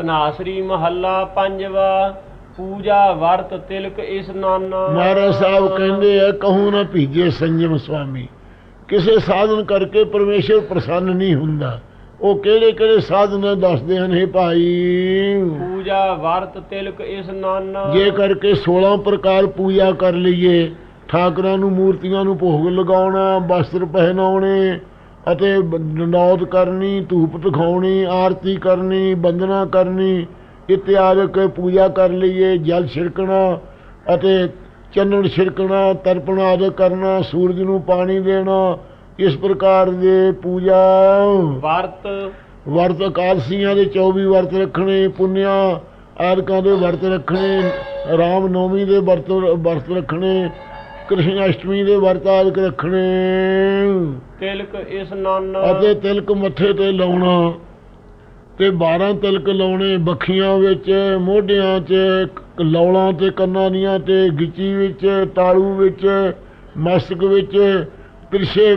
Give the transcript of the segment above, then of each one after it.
ਕਨਾਸਰੀ ਮਹੱਲਾ ਪੰਜਵਾ ਪੂਜਾ ਵਰਤ ਤਿਲਕ ਇਸਨਾਨਾ ਮਹਾਰਾਜ ਸਾਹਿਬ ਕਹਿੰਦੇ ਆ ਕਹੂੰ ਨਾ ਭੀਜੇ ਸੰਜਮ ਸੁਆਮੀ। ਕਿਸੇ ਸਾਧਨ ਕਰਕੇ ਪਰਮੇਸ਼ਰ ਪ੍ਰਸੰਨ ਨਹੀਂ ਹੁੰਦਾ। ਉਹ ਕਿਹੜੇ ਕਿਹੜੇ ਸਾਧਨ ਦੱਸਦੇ ਹਨ ਇਹ ਭਾਈ? ਪੂਜਾ ਵਰਤ ਤਿਲਕ ਇਸਨਾਨਾ ਜੇ ਕਰਕੇ 16 ਪ੍ਰਕਾਰ ਪੂਜਾ ਕਰ ਲਈਏ ਠਾਕਰਾਂ ਨੂੰ ਮੂਰਤੀਆਂ ਨੂੰ ਭੋਗ ਲਗਾਉਣਾ ਵਸਤਰ ਪਹਿਨਾਉਣੇ ਅਤੇ ਡੰਡੌਤ ਕਰਨੀ ਧੂਪ ਦਿਖਾਉਣੀ ਆਰਤੀ ਕਰਨੀ ਬੰਦਨਾ ਕਰਨੀ ਇਤਿਆਦਿਕ ਪੂਜਾ ਕਰ ਲਈਏ ਜਲ ਛਿੜਕਣਾ ਅਤੇ ਚੰਨਣ ਛਿੜਕਣਾ ਤਰਪਣ ਆਦਿ ਕਰਨਾ ਸੂਰਜ ਨੂੰ ਪਾਣੀ ਦੇਣਾ ਇਸ ਪ੍ਰਕਾਰ ਦੇ ਪੂਜਾ। ਵਰਤ। ਵਰਤ ਇਕਾਦਸ਼ੀਆਂ ਦੇ 24 ਵਰਤ ਰੱਖਣੇ ਪੁੰਨਿਆ ਆਦਿਕਾਂ ਦੇ ਵਰਤ ਰੱਖਣੇ ਰਾਮ ਨੌਮੀ ਦੇ ਵਰਤ ਵਰਤ ਰੱਖਣੇ ਕ੍ਰਿਸ਼ਨ ਅਸ਼ਟਮੀ ਦੇ ਵਰਤ ਆਦਿਕ ਰੱਖਣੇ। ਤਿਲਕ ਇਸਨਾਨਾ ਅਤੇ ਤਿਲਕ ਮੱਥੇ ਤੇ ਲਾਉਣਾ। ਤੇ 12 ਤਿਲਕ ਲਾਉਣੇ ਬੱਖੀਆਂ ਵਿੱਚ ਮੋਢਿਆਂ 'ਚ ਲੌਲਾਂ ਤੇ ਕੰਨਾਂ ਦੀਆਂ ਤੇ ਗਿੱਚੀ ਵਿੱਚ ਤਾਲੂ ਵਿੱਚ ਮਸਤਕ ਵਿੱਚ। ਤਿਰਛੇ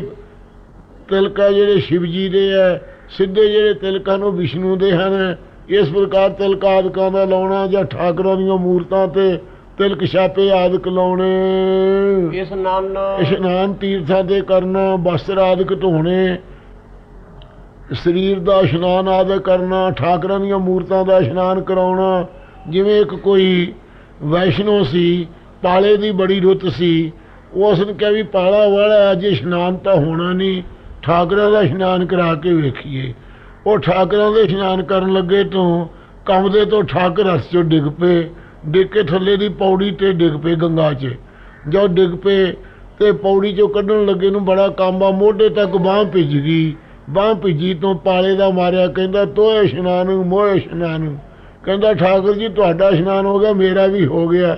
ਤਿਲਕ ਜਿਹੜੇ ਸ਼ਿਵ ਜੀ ਦੇ ਆ ਸਿੱਧੇ ਜਿਹੜੇ ਤਿਲਕ ਉਹ ਵਿਸ਼ਨੂੰ ਦੇ ਹਨ। ਇਸ ਪ੍ਰਕਾਰ ਤਿਲਕ ਆਦਿਕਾਂ ਦਾ ਲਾਉਣਾ ਜਾਂ ਠਾਕਰਾਂ ਦੀਆਂ ਮੂਰਤਾਂ ਤੇ ਤਿਲਕ ਛਾਪੇ ਆਦਿਕ ਲਾਉਣੇ ਇਸਨਾਨਾ ਇਸ਼ਨਾਨ ਤੀਰਥਾਂ ਤੇ ਕਰਨਾ ਵਸਤਰ ਆਦਿਕ ਧੋਣੇ ਸਰੀਰ ਦਾ ਇਸ਼ਨਾਨ ਆਦਿ ਕਰਨਾ ਠਾਕਰਾਂ ਦੀਆਂ ਮੂਰਤਾਂ ਦਾ ਇਸ਼ਨਾਨ ਕਰਾਉਣਾ। ਜਿਵੇਂ ਇੱਕ ਕੋਈ ਵੈਸ਼ਨੋ ਸੀ ਪਾਲੇ ਦੀ ਬੜੀ ਰੁੱਤ ਸੀ ਉਸ ਨੇ ਕਿਹਾ ਵੀ ਪਾਲਾ ਵਾਲਾ ਅੱਜ ਇਸ਼ਨਾਨ ਤਾਂ ਹੋਣਾ ਨਹੀਂ। ਠਾਕਰਾਂ ਦਾ ਇਸ਼ਨਾਨ ਕਰਾ ਕੇ ਵੇਖੀਏ। ਉਹ ਠਾਕਰਾਂ ਦੇ ਇਸ਼ਨਾਨ ਕਰਨ ਲੱਗੇ ਤੋਂ ਕੰਬਦੇ ਤੋਂ ਠਾਕਰ ਹੱਥ ਚੋਂ ਡਿੱਗ ਪਏ। ਡਿੱਗ ਕੇ ਥੱਲੇ ਦੀ ਪੌੜੀ ਤੇ ਡਿੱਗ ਪਏ ਗੰਗਾ 'ਚ। ਜਦ ਡਿੱਗ ਪਏ ਤੇ ਪੌੜੀ ਚੋਂ ਕੱਢਣ ਲੱਗੇ ਨੂੰ ਬੜਾ ਕਾਂਬਾ ਮੋਢੇ ਤੱਕ ਬਾਹ ਭਿੱਜ ਗਈ। ਬਾਹ ਭਿੱਜੀ ਤੋਂ ਪਾਲੇ ਦਾ ਮਾਰਿਆ ਕਹਿੰਦਾ ਤੋਏ ਇਸ਼ਨਾਨ ਮੋਏ ਇਸ਼ਨਾਨ। ਕਹਿੰਦਾ ਠਾਕੁਰ ਜੀ ਤੁਹਾਡਾ ਇਸ਼ਨਾਨ ਹੋ ਗਿਆ ਮੇਰਾ ਵੀ ਹੋ ਗਿਆ।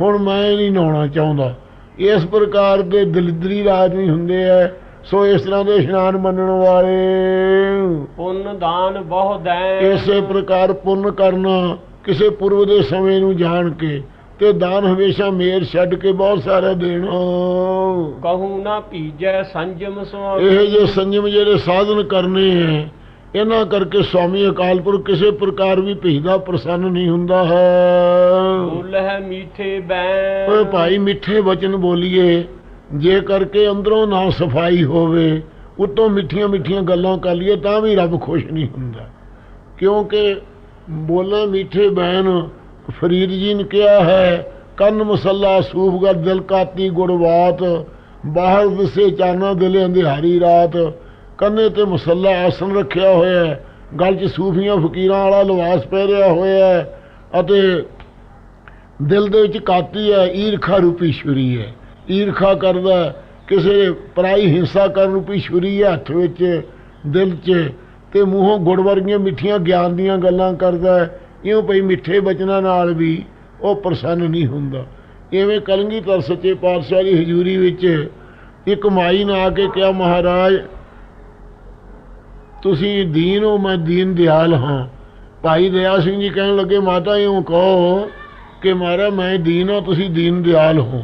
ਹੁਣ ਮੈਂ ਨਹੀਂ ਨਹਾਉਣਾ ਚਾਹੁੰਦਾ। ਇਸ ਪ੍ਰਕਾਰ ਦੇ ਦਲਿਦਰੀ ਆਦਮੀ ਹੁੰਦੇ ਐ ਸੋ ਇਸ ਤਰ੍ਹਾਂ ਦੇ ਇਸ਼ਨਾਨ ਮੰਨਣ ਵਾਲੇ ਪੁੰਨ ਦਾਨ ਬਹੁ ਦੈਨ ਇਸੇ ਪ੍ਰਕਾਰ ਪੁੰਨ ਕਰਨਾ ਕਿਸੇ ਪੁਰਬ ਦੇ ਸਮੇਂ ਨੂੰ ਜਾਣ ਕੇ ਤੇ ਦਾਨ ਹਮੇਸ਼ਾ ਮੇਰ ਛੱਡ ਕੇ ਬਹੁਤ ਸਾਰਾ ਦੇਣਾ। ਕਹੂ ਨਾ ਭੀਜੈ ਸੰਜਮ ਸੁਆਮੀ ਇਹ ਜੇ ਸੰਜਮ ਜਿਹੜੇ ਸਾਧਨ ਕਰਨੇ ਹੈ ਇਹਨਾਂ ਕਰਕੇ ਸਵਾਮੀ ਅਕਾਲ ਪੁਰਖ ਕਿਸੇ ਪ੍ਰਕਾਰ ਵੀ ਭੇਜਦਾ ਪ੍ਰਸੰਨ ਨਹੀਂ ਹੁੰਦਾ ਹੈ। ਬੋਲ ਹੈ ਮੀਠੇ ਬੈਨ ਓਏ ਭਾਈ ਮਿੱਠੇ ਵਚਨ ਬੋਲੀਏ ਜੇ ਕਰਕੇ ਅੰਦਰੋਂ ਨਾ ਸਫ਼ਾਈ ਹੋਵੇ ਉਤੋਂ ਮਿੱਠੀਆਂ ਮਿੱਠੀਆਂ ਗੱਲਾਂ ਕਰ ਲਈਏ ਤਾਂ ਵੀ ਰੱਬ ਖੁਸ਼ ਨਹੀਂ ਹੁੰਦਾ। ਕਿਉਂਕਿ ਬੋਲਾਂ ਮੀਠੇ ਬੈਨ, ਫਰੀਦ ਜੀ ਨੇ ਕਿਹਾ ਹੈ, ਕੰਨ ਮਸੱਲਾ ਸੂਫਗਰ ਦਿਲ ਕਾਤੀ ਗੁਰਬਾਤ ਬਾਹਰ ਦਿਸੇ ਚਾਨਾ ਦਿਲੇ ਅੰਧਿਆਰੀ ਰਾਤ। ਕੰਨੇ ਤੇ ਮਸੱਲਾ ਆਸਨ ਰੱਖਿਆ ਹੋਇਆ ਹੈ, ਗਲ 'ਚ ਸੂਫੀਆਂ ਫਕੀਰਾਂ ਵਾਲਾ ਲਿਬਾਸ ਪਹਿਰਿਆ ਹੋਇਆ ਹੈ ਅਤੇ ਦਿਲ ਦੇ ਵਿੱਚ ਕਾਤੀ ਹੈ, ਈਰਖਾ ਰੂਪੀ ਛੁਰੀ ਹੈ। ਈਰਖਾ ਕਰਦਾ ਕਿਸੇ ਪਰਾਈ ਹਿੰਸਾ ਕਰਨ ਰੂਪੀ ਛੁਰੀ ਹੈ, ਹੱਥ ਵਿੱਚ, ਦਿਲ 'ਚ ਤੇ ਮੂੰਹੋਂ ਗੁੜ ਵਰਗੀਆਂ ਮਿੱਠੀਆਂ ਗਿਆਨ ਦੀਆਂ ਗੱਲਾਂ ਕਰਦਾ ਹੈ। ਇਉਂ ਭਈ ਮਿੱਠੇ ਬਚਨਾਂ ਨਾਲ ਵੀ ਉਹ ਪ੍ਰਸੰਨ ਨਹੀਂ ਹੁੰਦਾ। ਇਵੇਂ ਕਲਗੀਧਰ ਸੱਚੇ ਪਾਤਸ਼ਾਹ ਦੀ ਹਜ਼ੂਰੀ ਵਿੱਚ ਇੱਕ ਮਾਈ ਨੇ ਆ ਕੇ ਕਿਹਾ, ਮਹਾਰਾਜ, ਤੁਸੀਂ ਦੀਨ ਹੋ, ਮੈਂ ਦੀਨ ਦਿਆਲ ਹਾਂ। ਭਾਈ ਦਇਆ ਸਿੰਘ ਜੀ ਕਹਿਣ ਲੱਗੇ, ਮਾਤਾ, ਇਉਂ ਕਹੋ ਕਿ ਮਾਰਾ ਮੈਂ ਦੀਨ ਹਾਂ, ਤੁਸੀਂ ਦੀਨ ਦਿਆਲ ਹੋ।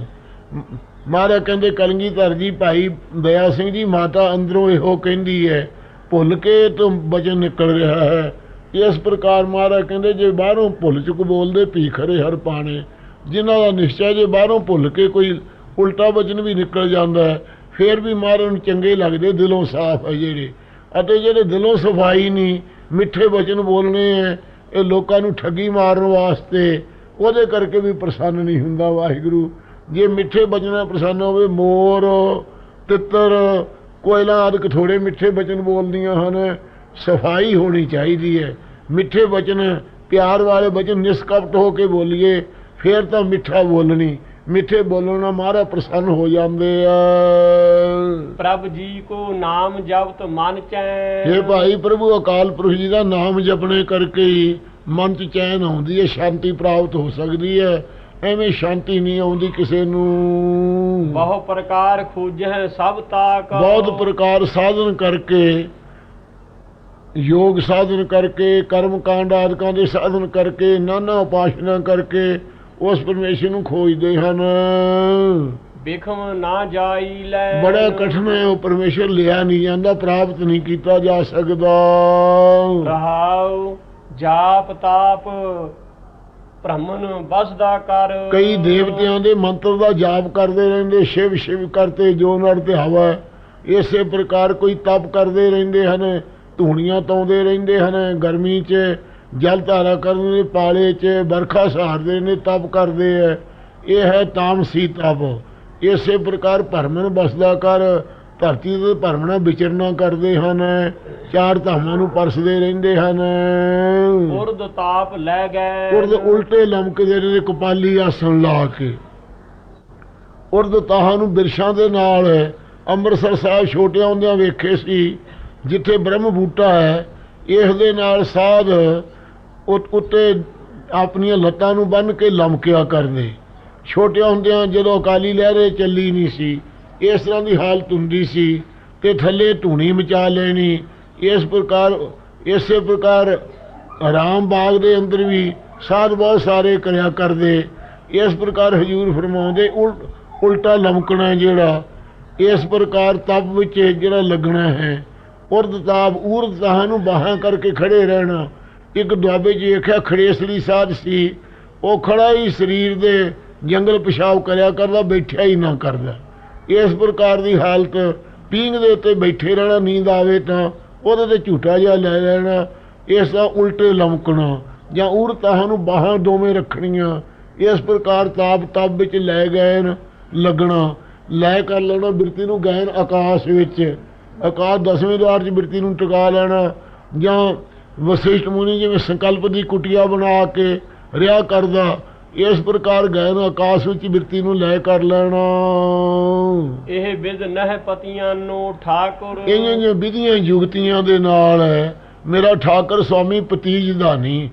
ਮਾਰਾ ਕਹਿੰਦੇ ਕਲਗੀਧਰ ਜੀ, ਭਾਈ ਦਇਆ ਸਿੰਘ ਜੀ, ਮਾਤਾ ਅੰਦਰੋਂ ਇਹੋ ਕਹਿੰਦੀ ਹੈ ਭੁੱਲ ਕੇ ਤੋਂ ਬਚਨ ਨਿਕਲ ਰਿਹਾ ਹੈ। ਇਸ ਪ੍ਰਕਾਰ ਮਹਾਰਾਜ ਕਹਿੰਦੇ, ਜੇ ਬਾਹਰੋਂ ਭੁੱਲ ਚੁੱਕ ਬੋਲਦੇ ਭੀਖਰੇ ਹਰ ਪਾਣੇ। ਜਿਨ੍ਹਾਂ ਦਾ ਨਿਸ਼ਚੈ ਜੇ ਬਾਹਰੋਂ ਭੁੱਲ ਕੇ ਕੋਈ ਉਲਟਾ ਵਚਨ ਵੀ ਨਿਕਲ ਜਾਂਦਾ ਹੈ, ਫੇਰ ਵੀ ਮਹਾਰਾਜ ਨੂੰ ਚੰਗੇ ਲੱਗਦੇ, ਦਿਲੋਂ ਸਾਫ਼ ਹੈ ਜਿਹੜੇ। ਅਤੇ ਜਿਹੜੇ ਦਿਲੋਂ ਸਫ਼ਾਈ ਨਹੀਂ, ਮਿੱਠੇ ਵਚਨ ਬੋਲਣੇ ਹੈ, ਇਹ ਲੋਕਾਂ ਨੂੰ ਠੱਗੀ ਮਾਰਨ ਵਾਸਤੇ, ਉਹਦੇ ਕਰਕੇ ਵੀ ਪ੍ਰਸੰਨ ਨਹੀਂ ਹੁੰਦਾ ਵਾਹਿਗੁਰੂ। ਜੇ ਮਿੱਠੇ ਬਚਨਾਂ ਪ੍ਰਸੰਨ ਹੋਵੇ, ਮੋਰ, ਤਿੱਤਰ ਕੋਇਲਾਂ ਆਦਿ ਥੋੜੇ ਮਿੱਠੇ ਬਚਨ ਬੋਲਦੀਆਂ ਹਨ ਸਫ਼ਾਈ ਹੋਣੀ ਚਾਹੀਦੀ ਹੈ। ਮਿੱਠੇ ਬਚਨ ਪਿਆਰ ਵਾਲੇ ਬਚਨ ਨਿਸਕਪਟ ਹੋ ਕੇ ਬੋਲੀਏ ਫੇਰ ਤਾਂ ਮਿੱਠਾ ਬੋਲਣੀ। ਮਿੱਠੇ ਬੋਲਣ ਨਾਲ ਮਹਾਰਾ ਪ੍ਰਸੰਨ ਹੋ ਜਾਂਦੇ ਆ। ਪ੍ਰਭ ਜੀ ਕੋ ਨਾਮ ਜਪਤ ਮਨ ਚੈਨ हे ਭਾਈ ਪ੍ਰਭੂ ਅਕਾਲ ਪੁਰਖ ਜੀ ਦਾ ਨਾਮ ਜਪਣੇ ਕਰਕੇ ਹੀ ਮਨ 'ਚ ਚੈਨ ਆਉਂਦੀ ਹੈ ਸ਼ਾਂਤੀ ਪ੍ਰਾਪਤ ਹੋ ਸਕਦੀ ਹੈ। ਐਵੇਂ ਸ਼ਾਂਤੀ ਨਹੀਂ ਆਉਂਦੀ ਕਿਸੇ ਨੂੰ। ਬਹੁ ਪ੍ਰਕਾਰ ਖੋਜਹਿ ਸਭ ਤਾਕ। ਬਹੁਤ ਪ੍ਰਕਾਰ ਸਾਧਨ ਕਰਕੇ ਯੋਗ ਸਾਧਨ ਕਰਕੇ ਕਰਮ ਕਾਂਡ ਆਦਿਕਾਂ ਦੇ ਸਾਧਨ ਕਰਕੇ ਨਾਨਾ ਉਪਾਸਨਾ ਕਰਕੇ ਉਸ ਪਰਮੇਸ਼ਰ ਨੂੰ ਖੋਜਦੇ ਹਨ। ਬਿਖਮ ਨਾ ਜਾਈ ਲੈ। ਬੜਾ ਕਠਿਨ ਹੈ ਉਹ ਪਰਮੇਸ਼ਰ ਲਿਆ ਨਹੀਂ ਜਾਂਦਾ ਪ੍ਰਾਪਤ ਨਹੀਂ ਕੀਤਾ ਜਾ ਸਕਦਾ। ਰਹਾਉ ਜਾਪ ਤਾਪ ਭ੍ਰਮਣ ਬਸਦਾ ਕਰ। ਕਈ ਦੇਵਤਿਆਂ ਦੇ ਮੰਤਰ ਦਾ ਜਾਪ ਕਰਦੇ ਰਹਿੰਦੇ, ਸ਼ਿਵ ਸ਼ਿਵ ਕਰਤੇ ਜੋ ਨਰ ਤੇ ਹਵਾ ਇਸੇ ਪ੍ਰਕਾਰ ਕੋਈ ਤਪ ਕਰਦੇ ਰਹਿੰਦੇ ਹਨ, ਧੂਣੀਆਂ ਤਾਉਂਦੇ ਰਹਿੰਦੇ ਹਨ, ਗਰਮੀ 'ਚ ਜਲ ਧਾਰਾ ਕਰਨ ਦੇ ਪਾਲੇ 'ਚ ਵਰਖਾ ਸਹਾਰਦੇ ਨੇ, ਤਪ ਕਰਦੇ ਐ ਇਹ ਹੈ ਤਾਮਸੀ ਤਪ। ਇਸੇ ਪ੍ਰਕਾਰ ਭਰਮਨ ਬਸਦਾ ਕਰ ਧਰਤੀ ਤੇ ਭਰਮਣਾ ਵਿਚਰਨਾ ਕਰਦੇ ਹਨ ਚਾਰ ਧਾਮਾਂ ਨੂੰ ਪਰਸਦੇ ਰਹਿੰਦੇ ਹਨ। ਉਰਦ ਤਾਪ ਲੈ ਗਏ। ਉਰਦ ਉਲਟੇ ਲਮਕਦੇ ਨੇ ਕਪਾਲੀ ਆਸਣ ਲਾ ਕੇ। ਉਰਦ ਤਾਹਾਂ ਨੂੰ ਬਿਰਸ਼ਾਂ ਦੇ ਨਾਲ ਅੰਮ੍ਰਿਤਸਰ ਸਾਹਿਬ ਛੋਟੇ ਹੁੰਦਿਆਂ ਵੇਖੇ ਸੀ ਜਿੱਥੇ ਬ੍ਰਹਮ ਬੂਟਾ ਹੈ ਇਸ ਦੇ ਨਾਲ ਸਾਧ ਉੱਤੇ ਆਪਣੀਆਂ ਲੱਤਾਂ ਨੂੰ ਬੰਨ੍ਹ ਕੇ ਲਮਕਿਆ ਕਰਦੇ। ਛੋਟੇ ਹੁੰਦਿਆਂ ਜਦੋਂ ਅਕਾਲੀ ਲਹਿਰੇ ਚੱਲੀ ਨਹੀਂ ਸੀ ਇਸ ਤਰ੍ਹਾਂ ਦੀ ਹਾਲਤ ਹੁੰਦੀ ਸੀ ਤੇ ਥੱਲੇ ਧੂਣੀ ਮਚਾ ਲੈਣੀ, ਇਸ ਪ੍ਰਕਾਰ, ਇਸੇ ਪ੍ਰਕਾਰ ਆਰਾਮ ਬਾਗ ਦੇ ਅੰਦਰ ਵੀ ਸਾਧ ਬਹੁਤ ਸਾਰੇ ਕਰਿਆ ਕਰਦੇ। ਇਸ ਪ੍ਰਕਾਰ ਹਜੂਰ ਫਰਮਾਉਂਦੇ ਉਲ- ਉਲਟਾ ਲਮਕਣਾ ਜਿਹੜਾ, ਇਸ ਪ੍ਰਕਾਰ ਤਪ ਵਿੱਚ ਜਿਹੜਾ ਲੱਗਣਾ ਹੈ। ਉਰਦ ਤਾਪ, ਊਰਦ ਤਾਹਾਂ ਨੂੰ ਬਾਹਾਂ ਕਰਕੇ ਖੜੇ ਰਹਿਣਾ, ਇੱਕ ਦੁਆਬੇ 'ਚ ਵੇਖਿਆ ਖੜੇਸਲੀ ਸਾਧ ਸੀ। ਉਹ ਖੜਾ ਹੀ ਸਰੀਰ ਦੇ ਜੰਗਲ ਪਿਸ਼ਾਬ ਕਰਿਆ ਕਰਦਾ, ਬੈਠਿਆ ਹੀ ਨਾ ਕਰਦਾ। ਇਸ ਪ੍ਰਕਾਰ ਦੀ ਹਾਲਤ, ਪੀਂਘ ਦੇ ਉੱਤੇ ਬੈਠੇ ਰਹਿਣਾ, ਨੀਂਦ ਆਵੇ ਤਾਂ ਉਹਦੇ ਤੇ ਝੂਟਾ ਜਿਹਾ ਲੈ ਲੈਣਾ, ਇਸ ਦਾ ਉਲਟੇ ਲਮਕਣਾ, ਜਾਂ ਉਰਤਾਹਾਂ ਨੂੰ ਬਾਹਾਂ ਦੋਵੇਂ ਰੱਖਣੀਆਂ, ਇਸ ਪ੍ਰਕਾਰ ਤਾਪ ਤਪ ਵਿੱਚ ਲੈ ਗਏ ਲੱਗਣਾ, ਲੈ ਕਰ ਲੈਣਾ ਬਿਰਤੀ ਨੂੰ ਗੈਨ ਆਕਾਸ਼ ਵਿੱਚ, ਆਕਾਸ਼ ਦਸਵੇਂ ਦਵਾਰ 'ਚ ਬਿਰਤੀ ਨੂੰ ਟਿਕਾ ਲੈਣਾ, ਜਾਂ ਵਸਿਸ਼ਠ ਮੁਨੀ ਜਿਵੇਂ ਸੰਕਲਪ ਦੀ ਕੁਟੀਆ ਬਣਾ ਕੇ ਰਿਆ ਕਰਦਾ ਇਸ ਪ੍ਰਕਾਰ ਗੈਨ ਆਕਾਸ਼ ਵਿੱਚ ਬਿਰਤੀ ਨੂੰ ਲੈ ਕਰ ਲੈਣਾ। ਇਹ ਵਿਦ ਨਹਿ ਪਤੀਆਂ ਨੂੰ ਠਾਕੁਰ। ਇਹੀਆਂ ਜਿਹੀਆਂ ਵਿਧੀਆਂ ਯੁਗਤੀਆਂ ਦੇ ਨਾਲ ਮੇਰਾ ਠਾਕਰ ਸਵਾਮੀ ਪਤੀਜ ਦਾ ਨਹੀਂ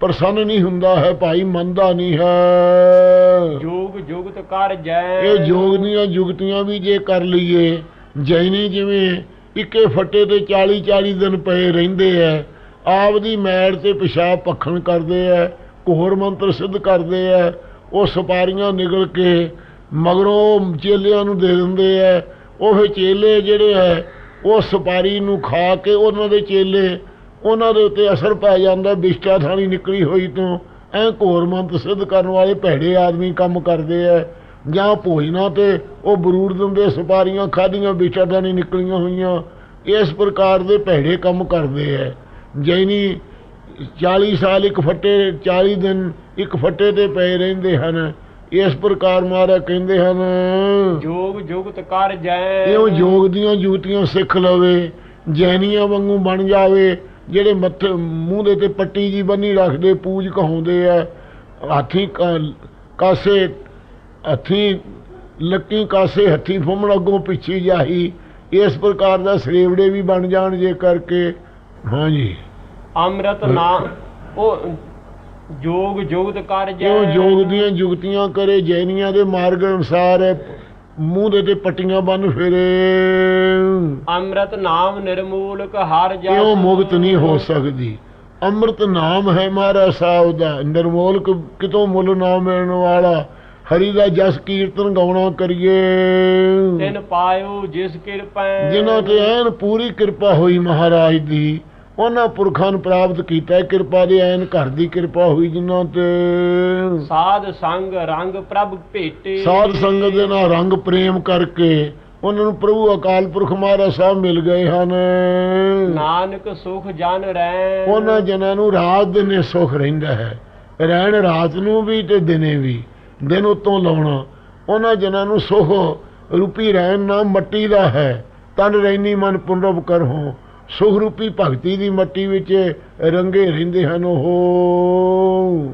ਪ੍ਰਸੰਨ ਨਹੀਂ ਹੁੰਦਾ ਹੈ ਭਾਈ ਮੰਨਦਾ ਨਹੀਂ ਹੈ। ਜੋਗ ਜੁਗਤ ਕਰ ਜੈ। ਇਹ ਯੋਗ ਦੀਆਂ ਯੁਗਤੀਆਂ ਵੀ ਜੇ ਕਰ ਲਈਏ ਜੈਨੀ ਜਿਵੇਂ ਇੱਕੇ ਫੱਟੇ ਤੇ 40 40 ਦਿਨ ਪਏ ਰਹਿੰਦੇ ਐ ਆਪ ਦੀ ਮੈਲ ਤੇ ਪਿਸ਼ਾਬ ਪਖਣ ਕਰਦੇ ਐ ਘੋਰ ਮੰਤਰ ਸਿੱਧ ਕਰਦੇ ਐ ਉਹ ਸਪਾਰੀਆਂ ਨਿਕਲ ਕੇ ਮਗਰੋਂ ਚੇਲਿਆਂ ਨੂੰ ਦੇ ਦਿੰਦੇ ਐ ਉਹ ਫਿਰ ਚੇਲੇ ਜਿਹੜੇ ਐ ਉਹ ਸਪਾਰੀ ਨੂੰ ਖਾ ਕੇ ਉਹਨਾਂ ਦੇ ਚੇਲੇ, ਉਹਨਾਂ ਦੇ ਉੱਤੇ ਅਸਰ ਪੈ ਜਾਂਦਾ ਬਿਸ਼ਟਾ ਥਾਣੀ ਨਿਕਲੀ ਹੋਈ ਤੋਂ। ਐ ਘੋਰ ਮੰਤਰ ਸਿੱਧ ਕਰਨ ਵਾਲੇ ਭੈੜੇ ਆਦਮੀ ਕੰਮ ਕਰਦੇ ਐ ਜਾਂ ਭੋਜਨਾਂ ਤੇ ਉਹ ਬਰੂਰ ਦਿੰਦੇ, ਸਪਾਰੀਆਂ ਖਾਧੀਆਂ ਬਿਸ਼ਟਾ ਥਾਣੀ ਨਿਕਲੀਆਂ ਹੋਈਆਂ। ਇਸ ਪ੍ਰਕਾਰ ਦੇ ਭੈੜੇ ਕੰਮ ਕਰਦੇ ਐ ਜੈਨੀ 40 ਸਾਲ ਇੱਕ ਫੱਟੇ 40 ਦਿਨ ਇੱਕ ਫੱਟੇ ਤੇ ਪਏ ਰਹਿੰਦੇ ਹਨ। ਇਸ ਪ੍ਰਕਾਰ ਮਹਾਰਾਜ ਕਹਿੰਦੇ ਹਨ ਜੋਗ ਜੁਗਤ ਕਰ ਜੈ। ਇਹੋ ਯੋਗ ਦੀਆਂ ਜੂਤੀਆਂ ਸਿੱਖ ਲਵੇ ਜੈਨੀਆਂ ਵਾਂਗੂ ਬਣ ਜਾਵੇ ਜਿਹੜੇ ਮੱਥੇ ਮੂੰਹ ਦੇ ਤੇ ਪੱਟੀ ਜੀ ਬੰਨੀ ਰੱਖਦੇ ਪੂਜ ਕਹਾਉਂਦੇ ਆ। ਹਾਥੀ ਕਾਸੇ ਹੱਥੀ ਲੱਕੀ ਕਾਸੇ ਹੱਥੀ ਫੁੰਮਣ ਅੱਗੋਂ ਪਿੱਛੇ ਜਾਹੀ। ਇਸ ਪ੍ਰਕਾਰ ਦਾ ਸਰੇਵੜੇ ਵੀ ਬਣ ਜਾਣ ਜੇ ਕਰਕੇ। ਹਾਂਜੀ ਅੰਮ੍ਰਿਤ ਨਾਮ ਉਹ ਜੋਗ ਜੁਗਤ ਕਰ ਜੈ ਉਹ ਯੋਗ ਦੀਆਂ ਜੁਗਤੀਆਂ ਕਰੇ ਜੈਨੀਆਂ ਦੇ ਮਾਰਗ ਅਨੁਸਾਰ ਮੂੰਹ ਦੇ ਤੇ ਪੱਟੀਆਂ ਬੰਨ ਫੇਰੇ। ਅੰਮ੍ਰਿਤ ਨਾਮ ਨਿਰਮੂਲਕ ਹਰ ਜਸ ਇਹ ਮੁਕਤ ਨਹੀਂ ਹੋ ਸਕਦੀ। ਅੰਮ੍ਰਿਤ ਨਾਮ ਹੈ ਮਹਾਰਾਜ ਸਾਹਿਬ ਦਾ। ਨਿਰਮੋਲ ਕ- ਕਿਤੋਂ ਮੁੱਲ ਨਾ ਮਿਲਣ ਵਾਲਾ। ਹਰੀ ਦਾ ਜਸ ਕੀਰਤਨ ਗਾਉਣਾ ਕਰੀਏ। ਤਿਨ ਪਾਇਓ ਜਿਸ ਕਿਰਪੈ। ਜਿਨ੍ਹਾਂ ਤੇ ਐਨ ਪੂਰੀ ਕਿਰਪਾ ਹੋਈ ਮਹਾਰਾਜ ਦੀ। ਉਹਨਾਂ ਪੁਰਖਾਂ ਨੂੰ ਪ੍ਰਾਪਤ ਕੀਤਾ। ਕਿਰਪਾ ਦੇ ਐਨ ਘਰ ਦੀ ਕਿਰਪਾ ਹੋਈ ਜਿਨ੍ਹਾਂ ਤੇ ਸਾਧ ਸੰਗ ਰੰਗ ਪ੍ਰਭ ਭੇਟੇ। ਸਾਧ ਸੰਗਤ ਦੇ ਨਾਲ ਰੰਗ ਪ੍ਰੇਮ ਕਰਕੇ ਉਹਨਾਂ ਨੂੰ ਪ੍ਰਭੂ ਅਕਾਲ ਪੁਰਖ ਮਹਾਰਾਜ ਸਾਹਿਬ ਮਿਲ ਗਏ ਹਨ। ਨਾਨਕ ਸੁਖ ਜਨ ਰਹਿ ਉਹਨਾਂ ਜਨਾਂ ਨੂੰ ਰਾਤ ਦਿਨੇ ਸੁਖ ਰਹਿੰਦਾ ਹੈ। ਰਹਿਣ ਰਾਤ ਨੂੰ ਵੀ ਤੇ ਦਿਨੇ ਵੀ ਦਿਨ ਉਤੋਂ ਲਾਉਣਾ। ਉਹਨਾਂ ਜਨਾਂ ਨੂੰ ਸੁਖ ਰੂਪੀ ਰਹਿਣ ਨਾ ਮੱਟੀ ਦਾ ਹੈ। ਤਨ ਰਹਿਨੀ ਮਨ ਪੁਨਰਵ ਕਰਹੁ ਸੁਖਰੂਪੀ ਭਗਤੀ ਦੀ ਮੱਟੀ ਵਿੱਚ ਰੰਗੇ ਰਹਿੰਦੇ ਹਨ ਉਹ।